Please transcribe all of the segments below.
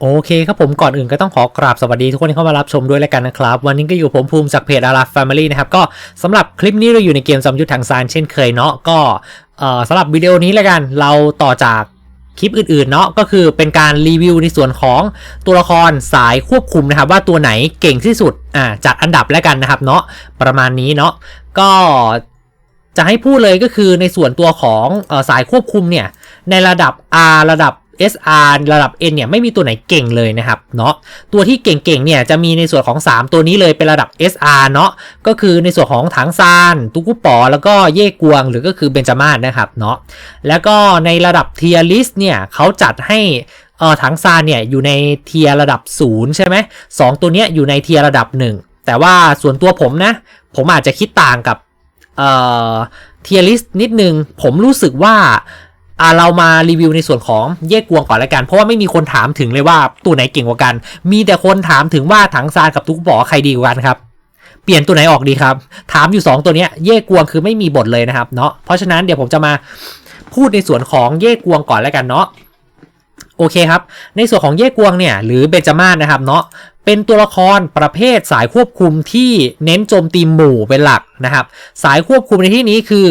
โอเคครับผมก่อนอื่นก็ต้องขอกราบสวัสดีทุกคนที่เข้ามารับชมด้วยแล้วกันนะครับ วันนี้ก็อยู่ผมภูมิจากเพจอาราแฟมิลี่นะครับ ก็สำหรับคลิปนี้เราอยู่ในเกมจำยุทธทางซานเช่นเคยเนาะก็สำหรับวิดีโอนี้แล้วกันเราต่อจากคลิปอื่นๆเนาะก็คือเป็นการรีวิวในส่วนของตัวละครสายควบคุมนะครับว่าตัวไหนเก่งที่สุดอ่าจัดอันดับแล้วกันนะครับเนาะประมาณนี้เนาะก็จะให้พูดเลยก็คือในส่วนตัวของอสายควบคุมเนี่ยในระดับ R ระดับ SR ระดับ N เนี่ยไม่มีตัวไหนเก่งเลยนะครับเนาะตัวที่เก่งๆเนี่ยจะมีในส่วนของ 3 ตัวนี้เลยเป็นระดับ SR เนาะก็คือในส่วนของถังซานตุกุปอแล้วก็เย่กวง หรือก็คือเบนจามาศนะครับเนาะแล้วก็ในระดับเทียริสเนี่ยเขาจัดให้เออถังซานเนี่ยอยู่ในเทียระดับ 0 ใช่ไหมสองตัวเนี้ยอยู่ในเทียระดับ 1 แต่ว่าส่วนตัวผมนะ ผมอาจจะคิดต่างกับเอ่อเทียริสนิดนึงผมรู้สึกว่า อ่าเรามารีวิวในส่วนของเย่กวงก่อนละกัน เพราะว่าไม่มีคนถามถึงเลยว่าตัวไหนเก่งกว่ากัน มีแต่คนถามถึงว่าถังซานกับทุกบอใครดีกว่ากันครับเปลี่ยนตัวไหนออกดีครับ ถามอยู่ 2 ตัวเนี้ยเย่กวงคือไม่มีบทเลยนะครับเนาะเพราะฉะนั้นเดี๋ยวผมจะมาพูดในส่วนของเย่กวงก่อนแล้วกันเนาะโอเคครับ ในส่วนของเย่กวงเนี่ยหรือเบนจามาศนะครับเนาะเป็นตัวละครประเภทสายควบคุมที่เน้นโจมตีหมู่เป็นหลักนะครับ สายควบคุมในที่นี้คือ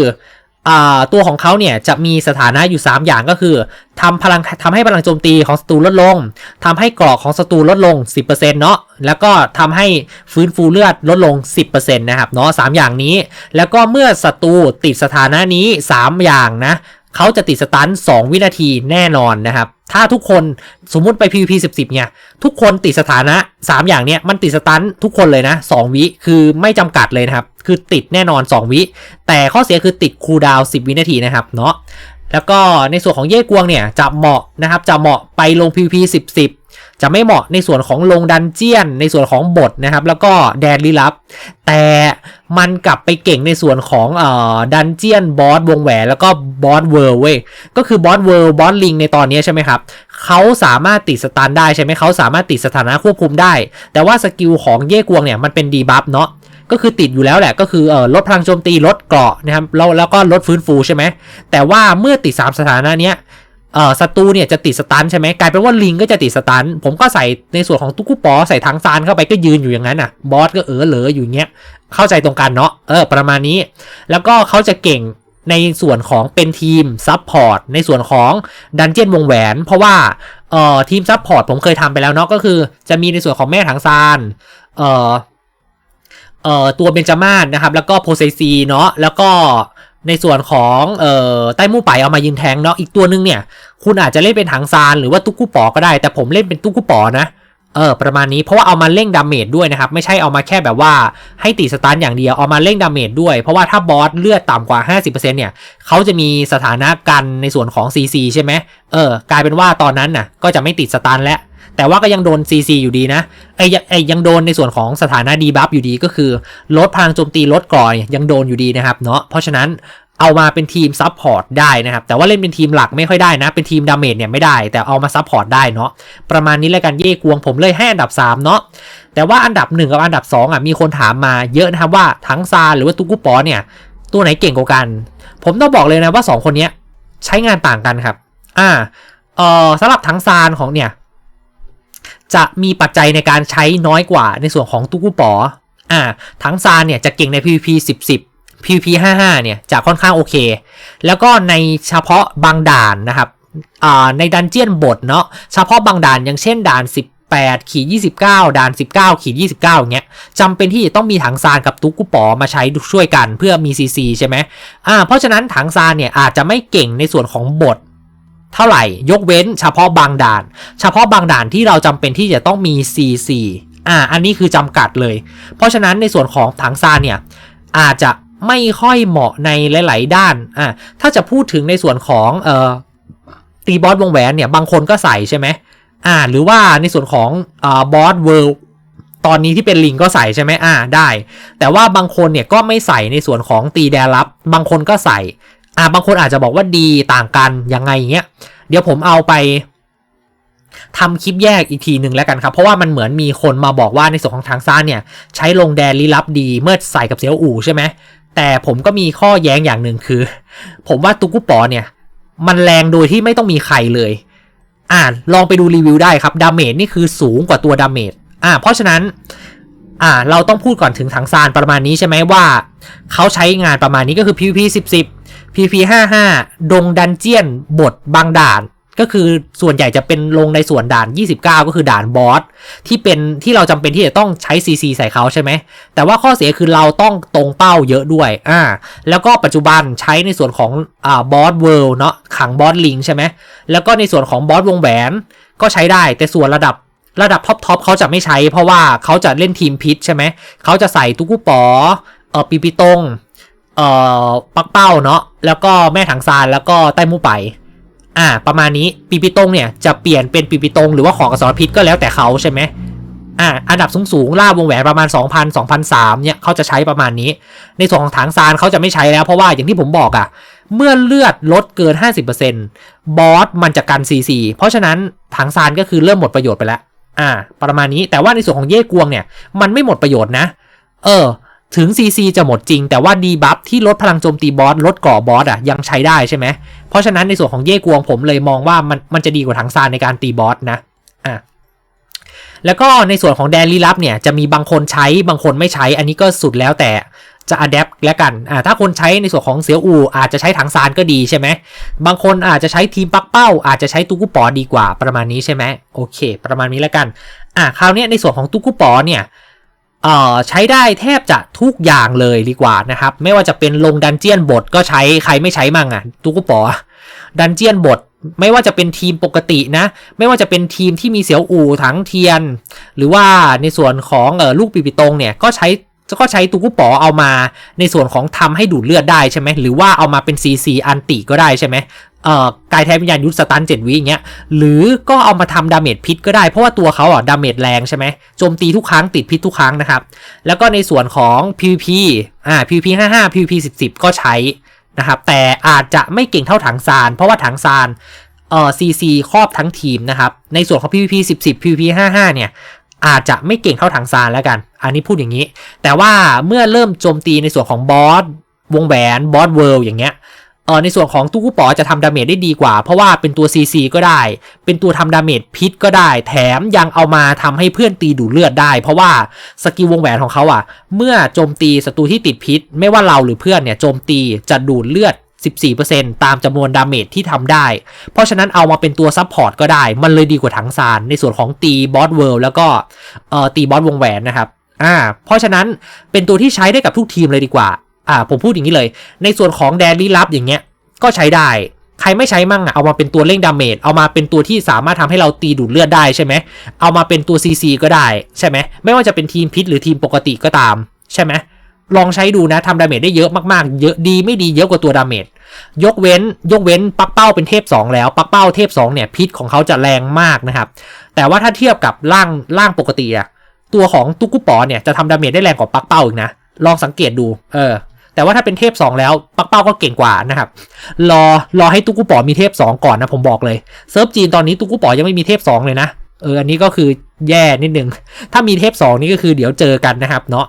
ตัวของเขาเนี่ยจะมีสถานะอยู่ 3 อย่างก็คือทำพลังทำให้พลังโจมตีของศัตรูลดลงทำให้เกราะของศัตรูลดลง 10%เนาะแล้วก็ทำให้ฟื้นฟูเลือดลดลง 10%นะครับเนาะสอย่างนี้ แล้วก็เมื่อศัตรูติดสถานะนี้ 3 อย่างนะเขาจะติดสตัน2วินาทีแน่นอนนะครับ ถ้าทุกคนสมมุติไป PVP 10 10 เนี่ย ทุกคนติดสถานะ 3 อย่างเนี้ยมันติดสตันทุกคนเลยนะ 2 วิคือไม่จำกัดเลยนะครับ คือติดแน่นอน 2 วิ แต่ข้อเสียคือติดคูลดาวน์10 วินาทีนะครับเนาะแล้วก็ในส่วนของเย่กวงเนี่ยจะเหมาะนะครับจะเหมาะไปลง PVP 10 10 จะไม่เหมาะในส่วนของลงดันเจียน ในส่วนของบทนะครับ แล้วก็แดนลี้ลับ แต่ มันกลับไปเก่งในส่วนของเอ่อดันเจียนบอสวงแหวนแล้วก็บอสเวิร์เว้ยก็คือบอสเวิร์บอสลิงในตอนนี้ใช่ไหมครับเขาสามารถติดสตันได้ใช่ไหมเขาสามารถติดสถานะควบคุมได้ แต่ว่าสกิลของเย่กวงเนี่ยมันเป็นดีบัฟเนาะก็คือติดอยู่แล้วแหละก็คือเอ่อลดพลังโจมตีลดเกราะนะครับแล้วแล้วก็ลดฟื้นฟูใช่ไหมแต่ว่าเมื่อติด 3 สถานะเนี้ย เอ่อศัตรูเนี่ยจะติดสตันใช่ไหมกลายเป็นว่าลิงก็จะติดสตัน ผมก็ใส่ในส่วนของตุกกุปอใส่ทังซานเข้าไปก็ยืนอยู่อย่างนั้นอะบอสก็เออเหลออยู่เงี้ยเข้าใจตรงกันเนาะเออประมาณนี้ แล้วก็เขาจะเก่งในส่วนของเป็นทีมซับพอร์ตในส่วนของดันเจียนวงแหวน เพราะว่าเอ่อทีมซับพอร์ตผมเคยทำไปแล้วเนาะก็คือจะมีในส่วนของแม่ถังซานเอ่อเอ่อตัวเบนจามาศนะครับแล้วก็โพเซซีเนาะแล้วก็ ในส่วนของเอ่อใต้มู่ไปเอามายืนแทงเนาะอีกตัวนึงเนี่ย คุณอาจจะเล่นเป็นถังซานหรือว่าตุ๊กกุปอก็ได้ แต่ผมเล่นเป็นตุ๊กกุปอนะเออประมาณนี้เพราะว่าเอามาเร่งดาเมจด้วยนะครับ ไม่ใช่เอามาแค่แบบว่าให้ตีสตาร์อย่างเดียวเอามาเร่งดาเมจด้วย เพราะว่าถ้าบอสเลือดต่ำกว่า 50%เนี่ยเขาจะมีสถานะกันในส่วนของ CC ใช่ไหมเออกลายเป็นว่าตอนนั้นน่ะก็จะไม่ติดสตาร์แล้ว แต่ว่าก็ยังโดน CC อยู่ดีนะไอ้ไอ้ยังโดนในส่วนของสถานะดีบัฟอยู่ดีก็คือ ลดพลังโจมตีลดกรอยยังโดนอยู่ดีนะครับเนาะเพราะฉะนั้นเอามาเป็นทีมซับพอร์ตได้นะครับ แต่ว่าเล่นเป็นทีมหลักไม่ค่อยได้นะ เป็นทีมดาเมจเนี่ยไม่ได้ แต่เอามาซับพอร์ตได้เนาะ ประมาณนี้แล้วกันเย่กวงผมเลยให้อันดับ 3 เนาะ แต่ว่าอันดับ 1 กับอันดับ 2อะมีคนถามมาเยอะนะครับว่าทั้งซาหรือว่าตุกุปอเนี่ย ตัวไหนเก่งกว่ากัน ผมต้องบอกเลยนะว่า 2 คนนี้ใช้งานต่างกันครับ อ่า เออสำหรับทั้งซานของเนี่ย จะมีปัจจัยในการใช้น้อยกว่าในส่วนของตุกุปออ่าทั้งซานเนี่ยจะเก่งใน PVP 10 10 PVP 55 เนี่ยจะค่อนข้างโอเค แล้วก็ในเฉพาะบางด่านนะครับในดันเจียนบทเนาะเฉพาะบางด่านอย่างเช่นด่าน 18ขีด29 ด่าน 19ขีด29เงี้ยจำเป็นที่จะต้องมีถังซานกับตุ๊กกุปอมาใช้ช่วยกันเพื่อมี CC ใช่ไหมอ่าเพราะฉะนั้นถังซานเนี่ยอาจจะไม่เก่งในส่วนของบท เท่าไหร่ ยกเว้นเฉพาะบางด่าน เฉพาะบางด่านที่เราจำเป็นที่จะต้องมี CC อ่า อันนี้คือจำกัดเลย เพราะฉะนั้นในส่วนของถังซานเนี่ยอาจจะไม่ค่อยเหมาะในหลาย ๆ ด้าน อะถ้าจะพูดถึงในส่วนของเอ่อตีบอสวงแหวนเนี่ยบางคนก็ใส่ใช่ไหมอ่า หรือว่าในส่วนของอ่าบอสเวิลด์ตอนนี้ที่เป็นลิงก็ใส่ใช่ไหมอ่าได้ แต่ว่าบางคนเนี่ยก็ไม่ใส่ในส่วนของตีแดรับ บางคนก็ใส่ อ่าบางคนอาจจะบอกว่าดีต่างกันยังไงเงี้ย เดี๋ยวผมเอาไปทำคลิปแยกอีกทีหนึ่งแล้วกันครับ เพราะว่ามันเหมือนมีคนมาบอกว่าในส่วนของทางซ่านเนี่ย ใช้ลงแดนลี้ลับดีเมื่อใส่กับเซียวอู่ใช่ไหมแต่ผมก็มีข้อแย้งอย่างหนึ่งคือ ผมว่าตุกุปอเนี่ย มันแรงโดยที่ไม่ต้องมีใครเลย อ่าลองไปดูรีวิวได้ครับดาเมจนี่คือสูงกว่าตัวดาเมจอ่า เพราะฉะนั้น อ่า เราต้องพูดก่อนถึงถังซานประมาณนี้ใช่ไหมว่า เขาใช้งานประมาณนี้ก็คือ PVP 10 10 PP55 ดงดันเจียนบทบางด่าน ก็คือส่วนใหญ่จะเป็นลงในส่วนด่าน 29 ก็คือด่านบอสที่เป็นที่เราจำเป็นที่จะต้องใช้ CC ใส่เขาใช่ไหม แต่ว่าข้อเสียคือเราต้องตรงเป้าเยอะด้วยอ่าแล้วก็ปัจจุบันใช้ในส่วนของอ่าบอสเวิลด์เนาะขังบอสลิงใช่ไหมแล้วก็ในส่วนของบอสวงแหวนก็ใช้ได้แต่ส่วนระดับระดับท็อปทอปเขาจะไม่ใช้ เพราะว่าเขาจะเล่นทีมพิษใช่ไหมเขาจะใส่ตุกุปอเออปีปีตง เอ่อปักเป้าเนาะแล้วก็แม่ถังซานแล้วก็ใต้มูไป อ่า ประมาณนี้ปีปีตงเนี่ยจะเปลี่ยนเป็นปีปีตงหรือว่าของกระสรพิษก็แล้วแต่เขาใช่ไหมอ่าอันดับสูงๆล่าวงแหวนประมาณ 2,000 2,003เนี่ยเขาจะใช้ประมาณนี้ ในส่วนของถังซานเขาจะไม่ใช้แล้วเพราะว่าอย่างที่ผมบอกอะ่ะ เมื่อเลือดลดเกิน 50%บอสมันจะกัน CC เพราะฉะนั้นถังซานก็คือเริ่มหมดประโยชน์ไปแล้วอ่า ประมาณนี้แต่ว่าในส่วนของเย่กวงเนี่ยมันไม่หมดประโยชน์นะ เออ ถึง CC จะหมดจริง แต่ว่าดีบัฟที่ลดพลังโจมตีบอสลดก่อบอสอะยังใช้ได้ใช่ไหมเพราะฉะนั้นในส่วนของเย่กวงผมเลยมองว่ามันมันจะดีกว่าถังซานในการตีบอสนะอ่าแล้วก็ในส่วนของแดนลีลับเนี่ยจะมีบางคนใช้บางคนไม่ใช้ อันนี้ก็สุดแล้วแต่จะอัดแอปแล้วกันอ่าถ้าคนใช้ในส่วนของเสียวอูอาจจะใช้ถังซานก็ดีใช่ไหมบางคนอาจจะใช้ทีมปักเป้า อาจจะใช้ตุกุปอดีกว่าประมาณนี้ใช่ไหมโอเค ประมาณนี้แล้วกันอ่าคราวนี้ในส่วนของตุกุปอเนี่ย ใช้ได้แทบจะทุกอย่างเลยดีกว่านะครับ ไม่ว่าจะเป็นลงดันเจียนบทก็ใช้ใครไม่ใช้มั่งอะตุกุปอดันเจียนบทไม่ว่าจะเป็นทีมปกตินะ ไม่ว่าจะเป็นทีมที่มีเสียวอู่ถังเทียน หรือว่าในส่วนของเออลูกปีปิตงเนี่ยก็ใช้ ก็ใช้ตุกุปอเอามาในส่วนของทำให้ดูดเลือดได้ใช่ไหมหรือว่าเอามาเป็น CC อันติก็ได้ใช่ไหมเอ่อกายแทนวิญญาณยุทธสตันเจ็ดวิอย่างเงี้ยหรือก็เอามาทำดาเมจพิษก็ได้เพราะว่าตัวเขาอะดาเมจแรงใช่ไหมโจมตีทุกครั้งติดพิษทุกครั้งนะครับ แล้วก็ในส่วนของ PVP อ่า PVP 55 PVP 10 10 ก็ใช้นะครับแต่อาจจะไม่เก่งเท่าถังซาน เพราะว่าถังซานเอ่อ CC ครอบทั้งทีมนะครับในส่วนของ PVP 10 10 PVP 55เนี่ย อาจจะไม่เก่งเท่าถังซานแล้วกัน อันนี้พูดอย่างนี้ แต่ว่าเมื่อเริ่มโจมตีในส่วนของบอสวงแหวนบอสเวิลด์อย่างเงี้ยเออในส่วนของตู้กุปอจะทำดาเมจได้ดีกว่า เพราะว่าเป็นตัว CC ก็ได้ เป็นตัวทำดาเมจพิษก็ได้ แถมยังเอามาทำให้เพื่อนตีดูดเลือดได้ เพราะว่าสกิลวงแหวนของเขาอะ เมื่อโจมตีศัตรูที่ติดพิษ ไม่ว่าเราหรือเพื่อนเนี่ยโจมตีจะดูดเลือด 14%ตามจำนวนดาเมจที่ทำได้ เพราะฉะนั้นเอามาเป็นตัวซับพอร์ตก็ได้ มันเลยดีกว่าถังซานในส่วนของตีบอสเวิลด์แล้วก็เอ่อตีบอสวงแหวนนะครับอ่าเพราะฉะนั้นเป็นตัวที่ใช้ได้กับทุกทีมเลยดีกว่าอ่าผมพูดอย่างนี้เลย ในส่วนของแดนลี้ลับอย่างเงี้ยก็ใช้ได้ใครไม่ใช้มั่งอะเอามาเป็นตัวเร่งดาเมจเอามาเป็นตัวที่สามารถทำให้เราตีดูดเลือดได้ใช่ไหมเอามาเป็นตัว CC ก็ได้ใช่ไหมไม่ว่าจะเป็นทีมพิษหรือทีมปกติก็ตามใช่ไหม ลองใช้ดูนะทำดาเมจได้เยอะมากๆ เยอะดีไม่ดีเยอะกว่าตัวดาเมจยกเว้นยกเว้นปักเป้าเป็นเทพ 2 แล้ว ปักเป้าเทพ2เนี่ยพิษของเขาจะแรงมากนะครับ แต่ว่าถ้าเทียบกับร่างร่างปกติอะตัวของตุกกุปอเนี่ยจะทำดาเมจได้แรงกว่าปักเป้าอีกนะลองสังเกตดู เออ แต่ว่าถ้าเป็นเทพ 2 แล้ว ปักเป้าก็เก่งกว่านะครับ รอรอให้ตุกกุปอมีเทพ 2 ก่อนนะผมบอกเลยเซิร์ฟจีนตอนนี้ตุกกุปอยังไม่มีเทพ 2 เลยนะเอออันนี้ก็คือแย่นิดนึงถ้ามีเทพ 2 นี่ก็คือเดี๋ยวเจอกันนะครับเนาะ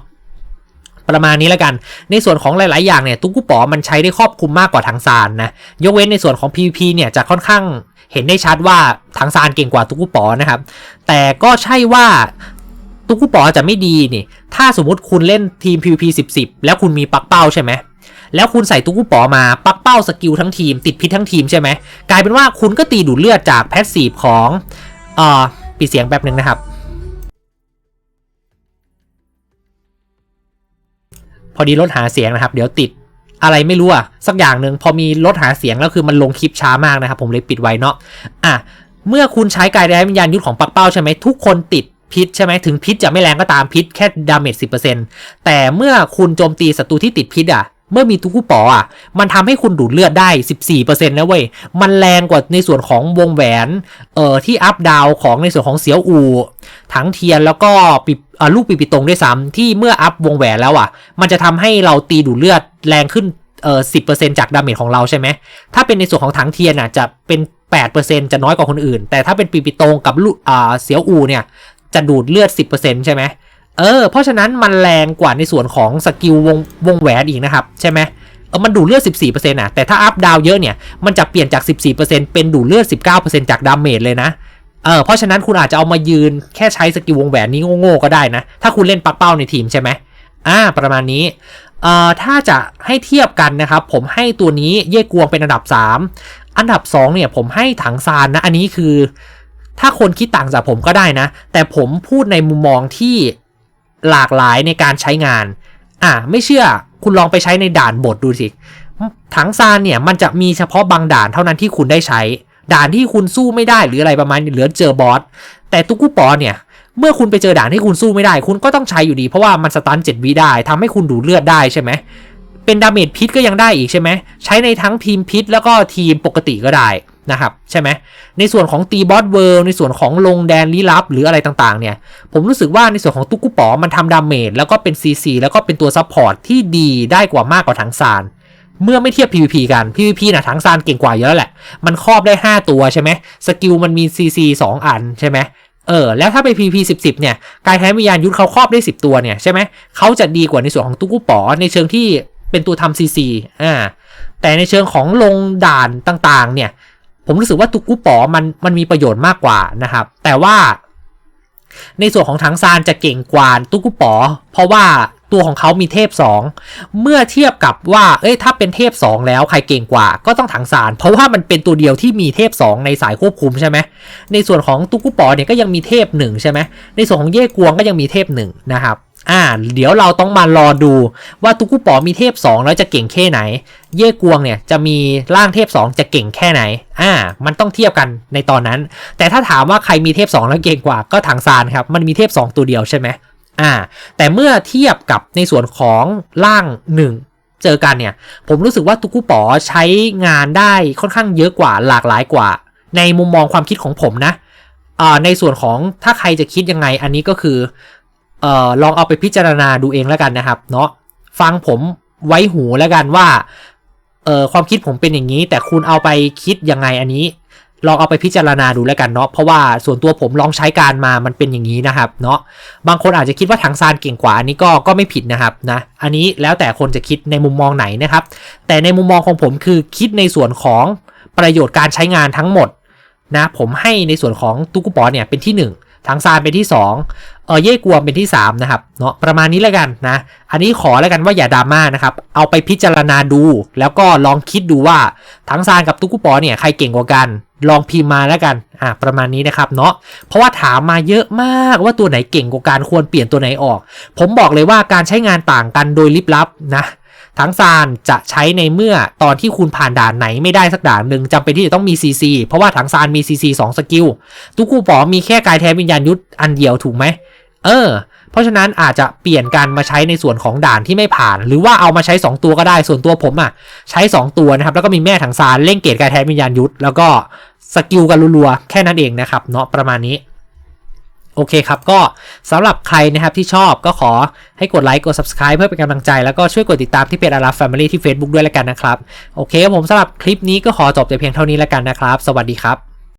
ประมาณนี้แล้วกัน ในส่วนของหลาย ๆ อย่างเนี่ยตุกกุปอมันใช้ได้ครอบคลุมมากกว่าทางซานนะ ยกเว้นในส่วนของ PVP เนี่ยจะค่อนข้างเห็นได้ชัดว่าทางซานเก่งกว่าตุกกุปอนะครับ แต่ก็ใช่ว่าตุกกุปอจะไม่ดีนี่ ถ้าสมมติคุณเล่นทีม PVP 10 10 แล้วคุณมีปักเป้าใช่ไหมแล้วคุณใส่ตุกกุปอมาปักเป้าสกิลทั้งทีม ติดพิษทั้งทีมใช่ไหมกลายเป็นว่าคุณก็ตีดูดเลือดจากแพสซีฟของเอ่อปิดเสียงแป๊บหนึ่งนะครับ พอดีรถหาเสียงนะครับ เดี๋ยวติดอะไรไม่รู้อะสักอย่างหนึ่งพอมีรถหาเสียงแล้วคือมันลงคลิปช้ามากนะครับ ผมเลยปิดไว้เนาะอะเมื่อคุณใช้กายได้วิญญาณยุทธของปักเป้าใช่ไหมทุกคนติดพิษใช่ไหมถึงพิษจะไม่แรงก็ตามพิษแค่ดาเมจสิแต่เมื่อคุณโจมตีศัตรูที่ติดพิษอะเมื่อมีทุกคู่ปออะ มันทำให้คุณดูดเลือดได้ 14%นะเว้ย มันแรงกว่าในส่วนของวงแหวน เอ่อ ที่อัพดาวของในส่วนของเสียวอูถังเทียนแล้วก็ปิเอ่อ ลูกปีปิตรงด้วยซ้ำที่เมื่ออัพวงแหวนแล้วอะ มันจะทำให้เราตีดูดเลือดแรงขึ้นเอ่อสิจากดาเมจของเราใช่ไหมถ้าเป็นในส่วนของถังเทียนอะจะเป็น 8%จะน้อยกว่าคนอื่น แต่ถ้าเป็นปีปิตรงกับลูกอ่าเสียวอูเนี่ยจะดูดเลือด 10%ใช่ไหมเออเพราะฉะนั้นมันแรงกว่าในส่วนของสกิลวงวงแหวนอีกนะครับใช่ไหมเออมันดูดเลือด 14%นะแต่ถ้าอัพดาวเยอะเนี่ยมันจะเปลี่ยนจาก 14%เป็นดูดเลือด 19%จากดาเมจเลยนะ เออเพราะฉะนั้นคุณอาจจะเอามายืนแค่ใช้สกิลวงแหวนนี้โง่ๆก็ได้นะ ถ้าคุณเล่นปักเป้าในทีมใช่ไหมอ่าประมาณนี้เอ่อถ้าจะให้เทียบกันนะครับ ผมให้ตัวนี้เย่กวงเป็นอันดับ 3 อันดับ 2 เนี่ยผมให้ถังซานนะ อันนี้คือ ถ้าคนคิดต่างจากผมก็ได้นะ แต่ผมพูดในมุมมองที่หลากหลายในการใช้งาน อะไม่เชื่อคุณลองไปใช้ในด่านบทดูสิถังซานเนี่ยมันจะมีเฉพาะบางด่านเท่านั้นที่คุณได้ใช้ ด่านที่คุณสู้ไม่ได้หรืออะไรประมาณนี้เหลือเจอบอสแต่ตุกกุปอเนี่ยเมื่อคุณไปเจอด่านที่คุณสู้ไม่ได้ คุณก็ต้องใช้อยู่ดี เพราะว่ามันสตันเจ็ดวิได้ทำให้คุณดูดเลือดได้ใช่ไหมเป็นดาเมจพิษก็ยังได้อีกใช่ไหมใช้ในทั้งทีมพิษแล้วก็ทีมปกติก็ได้นะครับใช่ไหมในส่วนของตีบอสเวิร์ในส่วนของลงแดนลี้ลับหรืออะไรต่างๆ เนี่ย ผมรู้สึกว่าในส่วนของตุ๊กกุปอมันทำดาเมจแล้วก็เป็น CC แล้วก็เป็นตัวซัพพอร์ตที่ดีได้กว่ามากกว่าถังซาน เมื่อไม่เทียบ PVP กัน PVP นะถังซานเก่งกว่าเยอะแหละ มันครอบได้ 5 ตัวใช่ไหมสกิลมันมี CC 2 อันใช่ไหมเออแล้วถ้าไป PVP 10 10เนี่ยกายแท้วิญญาณยุทธเขาครอบได้ 10 ตัวเนี่ยใช่ไหมเขาจะดีกว่าในส่วนของตุ๊กกุปอในเชิงที่เป็นตัวทำ CC อ่าแต่ในเชิงของลงด่านต่างๆ เนี่ย ผมรู้สึกว่าตุกกุปอมันมันมีประโยชน์มากกว่านะครับ แต่ว่าในส่วนของถังซานจะเก่งกว่าตุกกุปอเพราะว่า ตัวของเขามีเทพ 2 เมื่อเทียบกับว่า เอ้ย ถ้าเป็นเทพ 2 แล้วใครเก่งกว่า ก็ต้องถังซานเพราะว่ามันเป็นตัวเดียวที่มีเทพ 2 ในสายควบคุมใช่ไหม ในส่วนของตุกกุปอเนี่ยก็ยังมีเทพ 1 ใช่ไหม ในส่วนของเย่กวงก็ยังมีเทพ 1 นะครับ อ่า เดี๋ยวเราต้องมารอดูว่าตุกกุปอมีเทพ 2 แล้วจะเก่งแค่ไหน เย่กวงเนี่ยจะมีร่างเทพ 2 จะเก่งแค่ไหน อ่า มันต้องเทียบกันในตอนนั้น แต่ถ้าถามว่าใครมีเทพ 2 แล้วเก่งกว่า ก็ถังซานครับ มันมีเทพ 2 ตัวเดียวใช่ไหม อ่า แต่เมื่อเทียบกับในส่วนของร่าง 1 เจอกันเนี่ย ผมรู้สึกว่าตุกกุปอใช้งานได้ค่อนข้างเยอะกว่าหลากหลายกว่า ในมุมมองความคิดของผมนะอ่าในส่วนของถ้าใครจะคิดยังไงอันนี้ก็คือเอ่อลองเอาไปพิจารณาดูเองแล้วกันนะครับ เนาะฟังผมไว้หูแล้วกันว่าเอ่อความคิดผมเป็นอย่างนี้ แต่คุณเอาไปคิดยังไงอันนี้ ลองเอาไปพิจารณาดูแล้วกันเนาะเพราะว่าส่วนตัวผมลองใช้การมามันเป็นอย่างนี้นะครับเนาะบางคนอาจจะคิดว่าถังซานเก่งกว่าอันนี้ก็ก็ไม่ผิดนะครับนะอันนี้แล้วแต่คนจะคิดในมุมมองไหนนะครับ แต่ในมุมมองของผมคือคิดในส่วนของประโยชน์การใช้งานทั้งหมดนะผมให้ในส่วนของตุกกุปอเนี่ยเป็นที่1ถังซานเป็นที่ 2 เออเย่กวงเป็นที่ 3 นะครับ เนาะประมาณนี้แล้วกันนะ อันนี้ขอแล้วกันว่าอย่าดราม่านะครับ เอาไปพิจารณาดู แล้วก็ลองคิดดูว่าถังซานกับตุกกุปอเนี่ยใครเก่งกว่ากัน ลองพิมพ์มาแล้วกันอ่าประมาณนี้นะครับเนาะเพราะว่าถามมาเยอะมากว่าตัวไหนเก่งกว่ากันควรเปลี่ยนตัวไหนออก ผมบอกเลยว่าการใช้งานต่างกันโดยลิบลับนะทั้งซานจะใช้ในเมื่อตอนที่คุณผ่านด่านไหนไม่ได้สักด่านหนึ่งจำเป็นที่จะต้องมี CC เพราะว่าถังซานมี CC 2สกิล ทุกคู่ปอมีแค่กายแท้วิญญาณยุทธอันเดียวถูกไหมเออ เพราะฉะนั้นอาจจะเปลี่ยนการมาใช้ในส่วนของด่านที่ไม่ผ่าน หรือว่าเอามาใช้ 2 ตัวก็ได้ส่วนตัวผมอะใช้ 2 ตัวนะครับ แล้วก็มีแม่ถังซานเล่งเกตกายแท้วิญญาณยุทธแล้วก็สกิลกันรัวๆแค่นั้นเองนะครับเนาะประมาณนี้โอเคครับ ก็สำหรับใครนะครับที่ชอบก็ขอให้กดไลค์กด subscribe เพื่อเป็นกำลังใจ แล้วก็ช่วยกดติดตามที่เพจอารา Family ที่ Facebook ด้วยแล้วกันนะครับ โอเคครับผมสำหรับคลิปนี้ก็ขอจบแต่เพียงเท่านี้แล้วกันนะครับ สวัสดีครับ